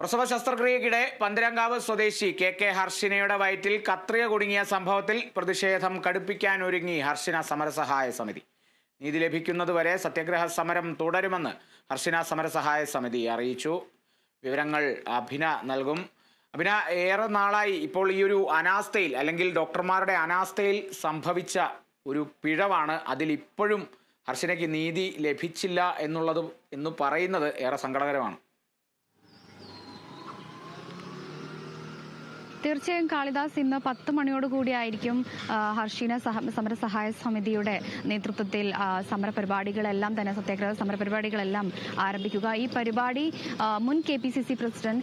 പ്രസവ ശസ്ത്രക്രിയക്കിടെ പന്തരങ്കാവ് സ്വദേശി K K ഹർഷിനയുടെ വയറ്റിൽ കത്രിക കുടുങ്ങിയ സംഭവത്തിൽ പ്രതിഷേധം കടുപ്പിക്കാൻ ഒരുങ്ങി ഹർഷിന സമരസഹായ സമിതി. നീതി ലഭിക്കുന്നതുവരെ സത്യഗ്രഹ സമരം തുടരുമെന്ന് ഹർഷിന സമരസഹായ സമിതി അറിയിച്ചു. വിവരങ്ങൾ അഭിന നൽകും. അഭിന ഏറെ നാളായി ഇപ്പോൾ ഈ ഒരു അനാസ്ഥയിൽ അല്ലെങ്കിൽ ഡോക്ടർമാരുടെ അനാസ്ഥയിൽ സംഭവിച്ച ഒരു പിഴവാണ് അതിൽ ഇപ്പോഴും ഹർഷിനയ്ക്ക് നീതി ലഭിച്ചില്ല എന്നുള്ളത് എന്ന് പറയുന്നത് ഏറെ സങ്കടകരമാണ്. തീർച്ചയായും കാളിദാസ് ഇന്ന് പത്ത് മണിയോട് കൂടിയായിരിക്കും ആ, ഹർഷീന സഹ സമരസഹായ സമിതിയുടെ നേതൃത്വത്തിൽ സമരപരിപാടികളെല്ലാം തന്നെ സത്യാഗ്രഹ സമരപരിപാടികളെല്ലാം ആരംഭിക്കുക. ഈ പരിപാടി മുൻ K P C C president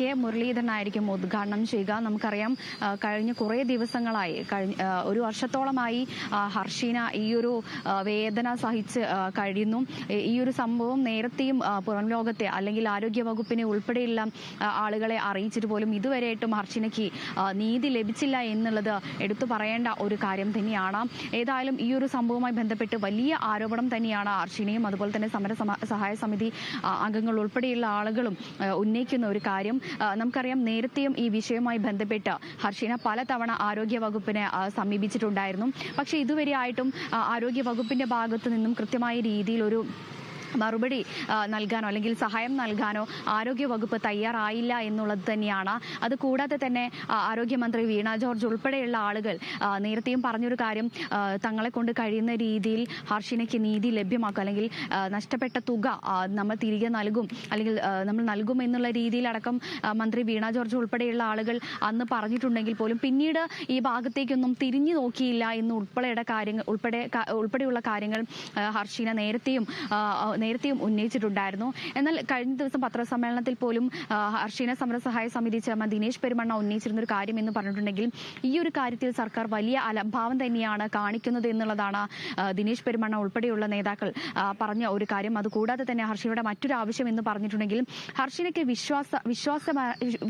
K മുരളീധരനായിരിക്കും ഉദ്ഘാടനം ചെയ്യുക. നമുക്കറിയാം കഴിഞ്ഞ കുറേ ദിവസങ്ങളായി കഴിഞ്ഞ ഒരു വർഷത്തോളമായി ഹർഷീന ഈ ഒരു വേദന സഹിച്ച് കഴിയുന്നു. ഈ- ഒരു സംഭവം നേരത്തെയും പുറം ലോകത്തെ അല്ലെങ്കിൽ ആരോഗ്യ വകുപ്പിനെ ഉൾപ്പെടെയുള്ള ആളുകളെ അറിയിച്ചിട്ട് പോലും ഇതുവരെയായിട്ടും ഹർഷിനയ്ക്ക് നീതി ലഭിച്ചില്ല എന്നുള്ളത് എടുത്തു പറയേണ്ട ഒരു കാര്യം തന്നെയാണ്. ഏതായാലും ഈ ഒരു സംഭവവുമായി ബന്ധപ്പെട്ട് വലിയ ആരോപണം തന്നെയാണ് ഹർഷിനയും അതുപോലെ തന്നെ സമര സഹായ സമിതി അംഗങ്ങൾ ഉൾപ്പെടെയുള്ള ആളുകളും ഉന്നയിക്കുന്ന ഒരു കാര്യം. നമുക്കറിയാം നേരത്തെയും ഈ വിഷയവുമായി ബന്ധപ്പെട്ട് ഹർഷിന പലതവണ ആരോഗ്യ വകുപ്പിനെ സമീപിച്ചിട്ടുണ്ടായിരുന്നു. പക്ഷേ ഇതുവരെ ആയിട്ടും ആ, ആരോഗ്യ വകുപ്പിന്റെ ഭാഗത്തു നിന്നും കൃത്യമായ രീതിയിൽ ഒരു മറുപടി നൽകാനോ അല്ലെങ്കിൽ സഹായം നൽകാനോ ആരോഗ്യ വകുപ്പ് തയ്യാറായില്ല എന്നുള്ളത് തന്നെയാണ്. അത് കൂടാതെ തന്നെ ആരോഗ്യമന്ത്രി വീണ ജോർജ് ഉൾപ്പെടെയുള്ള ആളുകൾ നേരത്തെയും പറഞ്ഞൊരു കാര്യം തങ്ങളെ കൊണ്ട് കഴിയുന്ന രീതിയിൽ ഹർഷിനയ്ക്ക് നീതി ലഭ്യമാക്കും അല്ലെങ്കിൽ നഷ്ടപ്പെട്ട തുക നമ്മൾ തിരികെ നൽകും അല്ലെങ്കിൽ നമ്മൾ നൽകും എന്നുള്ള രീതിയിലടക്കം മന്ത്രി വീണ ജോർജ് ഉൾപ്പെടെയുള്ള ആളുകൾ അന്ന് പറഞ്ഞിട്ടുണ്ടെങ്കിൽ പോലും പിന്നീട് ഈ ഭാഗത്തേക്കൊന്നും തിരിഞ്ഞു നോക്കിയില്ല എന്ന് ഉൾപ്പെടെയുടെ കാര്യങ്ങൾ ഉൾപ്പെടെ ഉൾപ്പെടെയുള്ള കാര്യങ്ങൾ ഹർഷിന നേരത്തെയും നേരത്തെയും ഉന്നയിച്ചിട്ടുണ്ടായിരുന്നു. എന്നാൽ കഴിഞ്ഞ ദിവസം പത്രസമ്മേളനത്തിൽ പോലും ഹർഷീന സമരസഹായ സമിതി ചെയർമാൻ ദിനേശ് പെരുമണ്ണ ഉന്നയിച്ചിരുന്ന ഒരു കാര്യം എന്ന് പറഞ്ഞിട്ടുണ്ടെങ്കിൽ ഈ ഒരു കാര്യത്തിൽ സർക്കാർ വലിയ അലംഭാവം തന്നെയാണ് കാണിക്കുന്നത് എന്നുള്ളതാണ് ദിനേശ് പെരുമണ്ണ ഉൾപ്പെടെയുള്ള നേതാക്കൾ പറഞ്ഞ ഒരു കാര്യം. അതുകൂടാതെ തന്നെ ഹർഷീനയുടെ മറ്റൊരു ആവശ്യം എന്ന് പറഞ്ഞിട്ടുണ്ടെങ്കിൽ ഹർഷീനയ്ക്ക് വിശ്വാസ വിശ്വാസ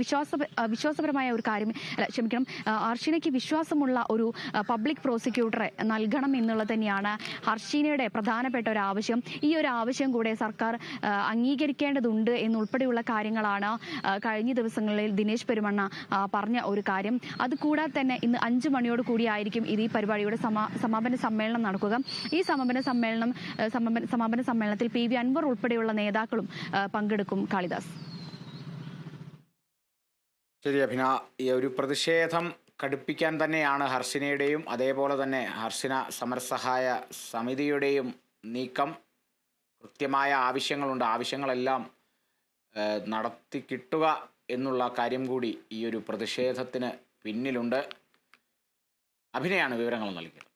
വിശ്വാസ വിശ്വാസപരമായ ഒരു കാര്യം ക്ഷമിക്കണം ഹർഷീനയ്ക്ക് വിശ്വാസമുള്ള ഒരു പബ്ലിക് പ്രോസിക്യൂട്ടറെ നൽകണം എന്നുള്ളത് തന്നെയാണ് ഹർഷീനയുടെ പ്രധാനപ്പെട്ട ഒരു ആവശ്യം. ഈ ഒരു ആവശ്യം കൂടെ സർക്കാർ അംഗീകരിക്കേണ്ടതുണ്ട് എന്നുൾപ്പെടെയുള്ള കാര്യങ്ങളാണ് കഴിഞ്ഞ ദിവസങ്ങളിൽ ദിനേശ് പെരുമണ്ണ പറഞ്ഞ ഒരു കാര്യം. അതുകൂടാതെ തന്നെ ഇന്ന് അഞ്ചു മണിയോട് കൂടിയായിരിക്കും ഇത് ഈ പരിപാടിയുടെ സമാ- സമാപന സമ്മേളനം നടക്കുക. ഈ സമാപന സമ്മേളനം സമാപന സമ്മേളനത്തിൽ പി വി അൻവർ ഉൾപ്പെടെയുള്ള നേതാക്കളും പങ്കെടുക്കും. കാളിദാസ്. ശരി അഭിന. ഈ ഒരു പ്രതിഷേധം കടുപ്പിക്കാൻ തന്നെയാണ് ഹർഷിനയുടെയും അതേപോലെ തന്നെ ഹർഷിന സമരസഹായ സമിതിയുടെയും നീക്കം. കൃത്യമായ ആവശ്യങ്ങളുണ്ട്. ആവശ്യങ്ങളെല്ലാം നടത്തി കിട്ടുക എന്നുള്ള കാര്യം കൂടി ഈ ഒരു പ്രതിഷേധത്തിന് പിന്നിലുണ്ട്. അഭിനയാണ് വിവരങ്ങൾ നൽകിയത്.